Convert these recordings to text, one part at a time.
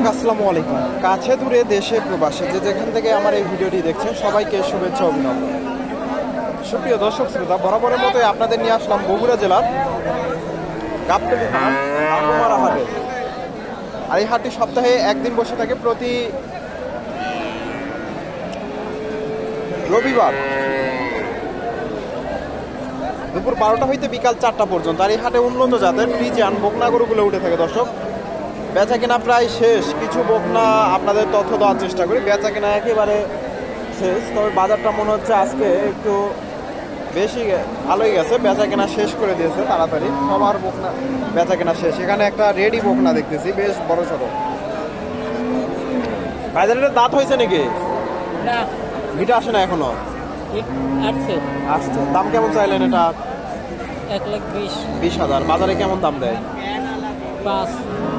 দর্শক, আসসালামু আলাইকুম। কাছে দূরে দেশে প্রবাসে যে যেখান থেকে আমার এই ভিডিওটি দেখছেন, সবাইকে শুভেচ্ছা অভিনন্দন। সুপ্রিয় দর্শক, শ্রোতা, বরাবরের মতোই আপনাদের নিয়ে আসলাম বগুড়া জেলার গাবতলী হাটে। আর এই হাটটি সপ্তাহে একদিন বসে থাকে প্রতি রবিবার। দুপুর বারোটা হইতে বিকাল চারটা পর্যন্ত। আর এই হাটে উন্নত জাতের ফ্রিজিয়ান বকনা গরুগুলো উঠে থাকে দর্শক। বেচা কেনা প্রায় শেষ। কিছু বকনা আপনাদের তথ্য দেওয়ার চেষ্টা করি। বেচা কেনা একেবারে শেষ। তবে বাজারটা মনে হচ্ছে আজকে একটু বেশি ভালোই গেছে। বেচা কেনা শেষ করে দিয়েছে তাড়াতাড়ি। সবার বকনা বেচা কেনা শেষ। এখানে একটা রেডি বকনা দেখতেছি। বেশ বড় সড়ো। বাজারের দাঁত হয়েছে নাকি? ভিটা আসে না এখনও? আসছে। দাম কেমন চাইলেন এটা? এক লাখ বিশ। বিশ হাজার। বাজারে কেমন দাম দেয়? পাঁচ।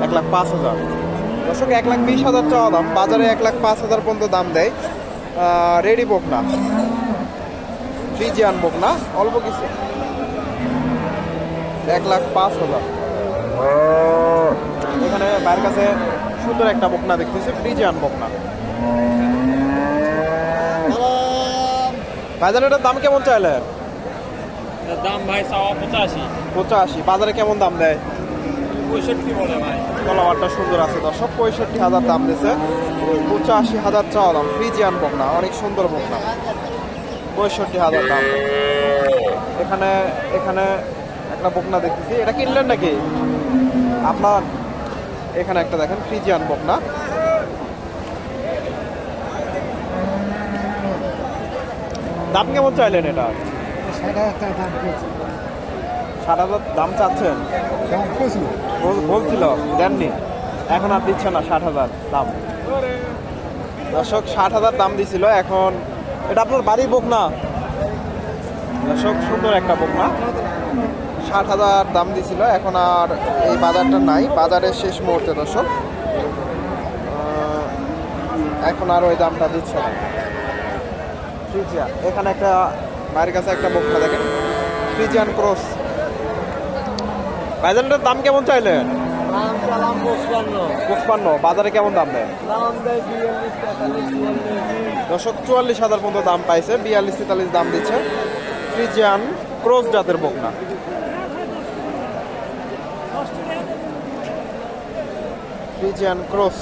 এক লাখ পাঁচ হাজার। দর্শক এক লাখ বিশ হাজার চাওয়া দাম। বাজারে এক লাখ পাঁচ হাজার পর্যন্ত দাম দেয়। রেডি বোক না ফ্রিজিয়ান বোক না অল্প কিছু। এক লাখ পাঁচ হাজার। এখানে বাইরের কাছে সুন্দর একটা বকনা দেখতেছি ফ্রিজিয়ান বকনা। বাজারে এটার দাম কেমন চাইলেন? দাম ভাই সাওয়া পঁচাশি। পঁচাশি। বাজারে কেমন দাম দেয়? কলাবারটা সুন্দর আছে দর্শক, পঁয়ষট্টি হাজার দাম দিছে। পঁচাশি হাজার চাওয়া দাম ফ্রিজিয়ান বকনা, অনেক সুন্দর বকনা। পঁয়ষট্টি হাজার দাম। এখানে এখানে একটা বকনা দেখতেছি। এটা কিনলেন নাকি? আপনার, এখানে একটা দেখেন ফ্রিজিয়ান বকনা। দাম কেমন চাইলেন এটা? ষাট দাম ষাট হাজার দাম চাচ্ছেন? বলছিল। দেননি। এখন আর দিচ্ছে না ষাট হাজার দাম। দর্শক ষাট হাজার দাম দিছিল এখন এটা আপনার বাড়ির বোক না দর্শক সুন্দর একটা বোক না ষাট হাজার দাম দিছিল এখন আর এই বাজারটা নাই। বাজারের শেষ মুহূর্তে দর্শক। এখন আর ওই দামটা দিচ্ছে না। ফ্রিজিয়ান এখানে একটা বাইরের কাছে একটা বোকনা দেখেন। Friesian cross. ভাইজানটার দাম কেমন চাইলেন? পঁচপান্ন। বাজারে কেমন দাম দেয় দশক চুয়াল্লিশ হাজার পর্যন্ত দাম পাইছে বিয়াল্লিশ তেতাল্লিশ দাম দিচ্ছে ফ্রিজিয়ান ক্রস জাতের বকনা। Friesian cross.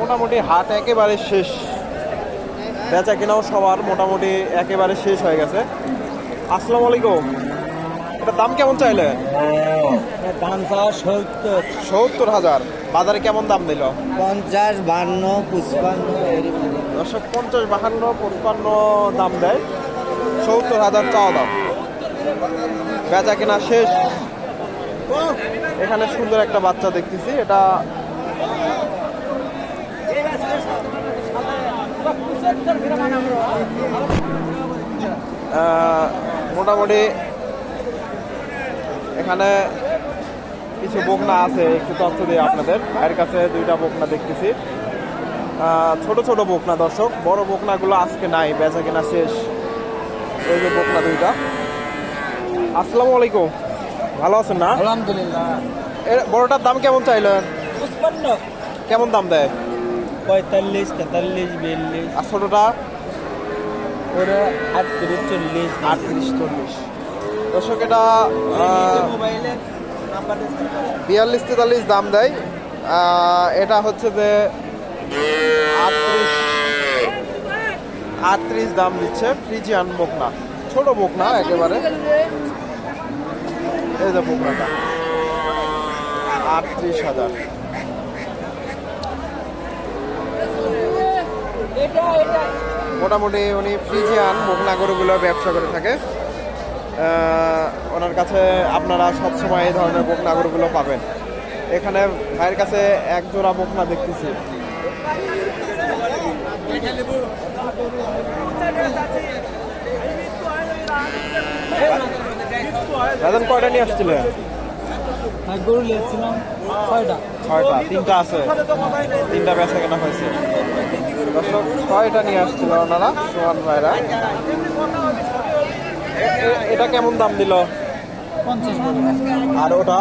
মোটামুটি হাট একেবারে শেষ। বেচা কেনাও সবার মোটামুটি একেবারে শেষ হয়ে গেছে। আসসালামু আলাইকুম। এটা দাম কেমন চাইলে? দাম চাওয়া সত্তর। সত্তর হাজার। বাজারে কেমন দাম দিল? পঞ্চাশ বান্ন পুষ্পান্ন এরকম। দশক পঞ্চাশ বাহান্ন পঁচপান্ন দাম দেয়। সত্তর হাজার চাওয়া দাম। বেচা কেনা শেষ। এখানে সুন্দর একটা বাচ্চা দেখতেছি। এটা মোটামুটি এখানে কিছু বকনা আছে একটু তথ্য দিয়ে আপনাদের। ভাইয়ের কাছে দুইটা বকনা দেখতেছি। ছোট ছোট বকনা দর্শক। বড় বকনাগুলো আজকে নাই বেচা কেনা শেষ। এই যে বকনা দুইটা। আসসালামু আলাইকুম। ভালো আছেন না? আলহামদুলিল্লাহ। এর বড়টার দাম কেমন চাইলেন? কেমন দাম দেয়? পঁয়তাল্লিশ তেতাল্লিশ বিয়াল্লিশ। আর ছোটটা? ওরা আটত্রিশ চল্লিশ। আটত্রিশ চল্লিশ। দর্শক, এটা বিয়াল্লিশ তেতাল্লিশ দাম দেয়। এটা হচ্ছে যে আটত্রিশ আটত্রিশ দাম দিচ্ছে ফ্রিজিয়ান বকনা। ছোট বকনা একেবারে। এই যে বকনাটা। আটত্রিশ হাজার। মোটামুটি উনি ফ্রিজিয়ান বকনা গরুগুলো ব্যবসা করে থাকে। ওনার কাছে আপনারা সবসময় এই ধরনের বকনা গরুগুলো পাবেন। এখানে ভাইয়ের কাছে এক জোড়া বকনা দেখতেছি। দাদান কয়টা নিয়ে গরু লিখছিলাম ছয়টা। ছয়টা তিনটা আছে। তিনটা বেচা কেনা হয়েছে। দর্শক ছয়টা নিয়ে আসছিল ওনারা? সোহান ভাইরা। এটা কেমন দাম দিল? পঞ্চাশ আর ওটা?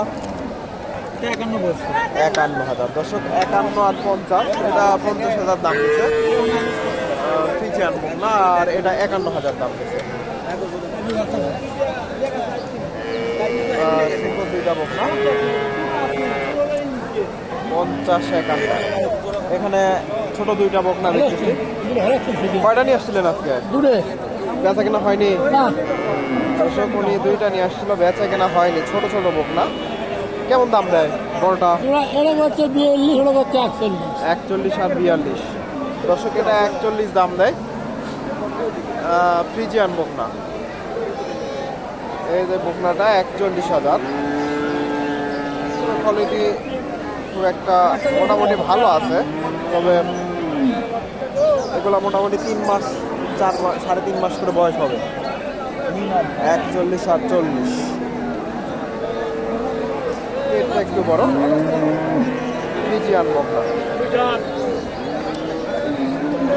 একান্ন হাজার। দর্শক একান্ন আর পঞ্চাশ এটা পঞ্চাশ হাজার দাম দিচ্ছে ফ্রিজিয়ান বকনা আর এটা একান্ন হাজার দাম দিচ্ছে পঞ্চাশ একান্ন। এখানে ছোট দুইটা বকনা দেখতেছি। কয়টা নিয়ে আসছিলেন আজকে? দূরে বেচা কেনা হয়নি। না। দর্শক উনি দুইটা নিয়ে আসছিল বেচা কেনা হয়নি ছোট ছোট বকনা। কেমন দাম দেয় বড়টা? হচ্ছে বিয়াল্লিশ হচ্ছে একচল্লিশ। একচল্লিশ আর বিয়াল্লিশ। দর্শক এটা একচল্লিশ দাম দেয়। ফ্রিজিয়ান বকনা। এই যে বকনাটা একচল্লিশ হাজার। কোয়ালিটি খুব একটা মোটামুটি ভালো আছে। তবে এগুলো মোটামুটি তিন মাস চার সাড়ে তিন মাস করে বয়স হবে। একচল্লিশ আর চল্লিশ পেটটা একটু বড়। ফ্রিজিয়ান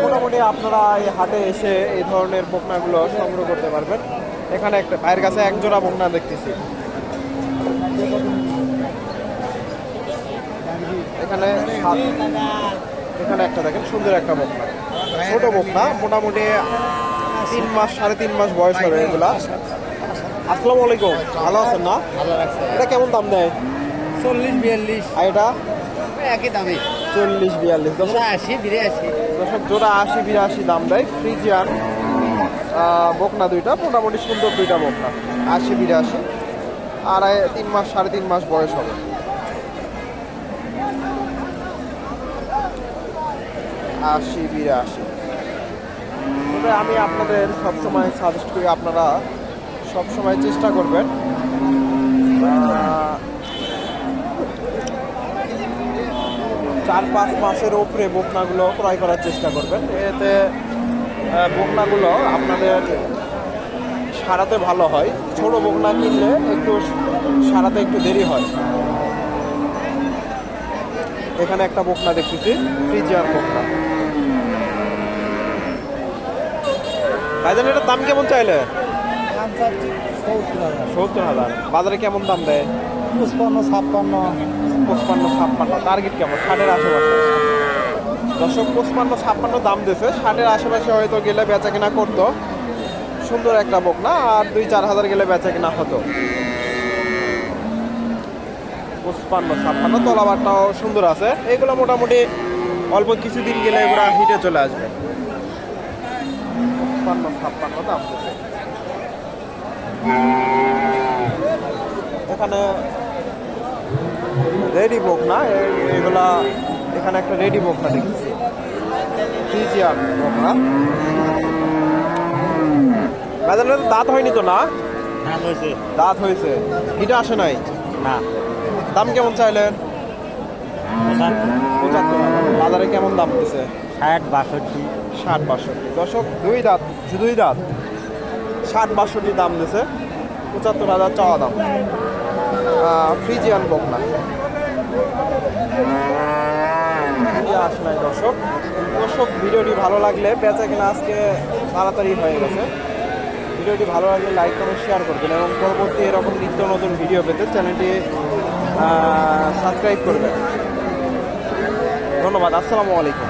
মোটামুটি আপনারা এই হাটে এসে এই ধরনের বকনাগুলো সংগ্রহ করতে পারবেন। এখানে একটা ভাইয়ের কাছে এক জোড়া বকনা দেখতেছি। এখানে এখানে একটা দেখেন, সুন্দর একটা বকনা ছোট বকনা মোটামুটি তিন মাস সাড়ে তিন মাস বয়স হবে এগুলা। আসসালামু আলাইকুম। ভালো আছেন না? এটা কেমন দাম দেয়? চল্লিশ বিয়াল্লিশ। আর এটা? একই দামে। চল্লিশ বিয়াল্লিশ। দশ আশি বিরাশি। দশক জোড়া আশি বিরাশি দাম দেয়। ফ্রিজিয়ান বকনা দুইটা মোটামুটি সুন্দর দুইটা বকনা আশি বিরাশি। আড়াই তিন মাস সাড়ে তিন মাস বয়স হবে। আশি, বিরাশি। তবে আমি আপনাদের সবসময় সাজেস্ট করি আপনারা সবসময় চেষ্টা করবেন। চার পাঁচ মাসের উপরে বকনাগুলো ক্রয় করার চেষ্টা করবেন। এতে বকনাগুলো আপনাদের সারাতে ভালো হয়। ছোট বকনা কিনলে একটু সারাতে একটু দেরি হয়। এখানে একটা বকনা দেখতেছি, ফ্রিজিয়ার বকনা। ভাইজান এটার দাম কেমন চাইলে? সত্তর হাজার। বাজারে কেমন দাম দেয়? পঁচপান্ন ছাপ্পান্ন। পঁচপান্ন ছাপ্পান্ন। টার্গেট কেমন? ষাটের আশেপাশে। দশক পঁচপান্ন ছাপ্পান্ন দাম দিয়েছে। ষাটের আশেপাশে হয়তো গেলে বেচা কেনা করতো। সুন্দর একটা বোক না? আর দুই চার হাজার গেলে বেচা কেনা হতো। পঁচপান্ন ছাপ্পান্ন। তলাবারটাও সুন্দর আছে। এগুলো মোটামুটি অল্প কিছুদিন গেলে এগুলো হিটে চলে আসবে। ছাপ্পান্ন দাম এখানে রেডি বুক না এগুলা এখানে একটা রেডি বুক না দেখতেছি। ফ্রিজিয়ান বুক না। বাজারে দাঁত হয়নি তো না? হয়েছে। দাঁত হয়েছে। এটা আসে নাই? না। দাম কেমন চাইলেন? পঁচাত্তর। বাজারে কেমন দাম দিছে? ষাট বাষট্টি। ষাট বাষট্টি। দশক দুই দাঁত শুধুই দাঁত। ষাট বাষট্টি দাম দিছে। পঁচাত্তর হাজার চাওয়া দাম। ফ্রিজিয়ান বক না আস নাই দর্শক। দর্শক, ভিডিওটি ভালো লাগলে বেচা কিনা আজকে তাড়াতাড়ি হয়ে গেছে। ভিডিওটি ভালো লাগলে লাইক করে শেয়ার করবেন এবং পরবর্তী এরকম নিত্য নতুন ভিডিও পেতে চ্যানেলটি সাবস্ক্রাইব করবেন। ধন্যবাদ, আসসালামু আলাইকুম।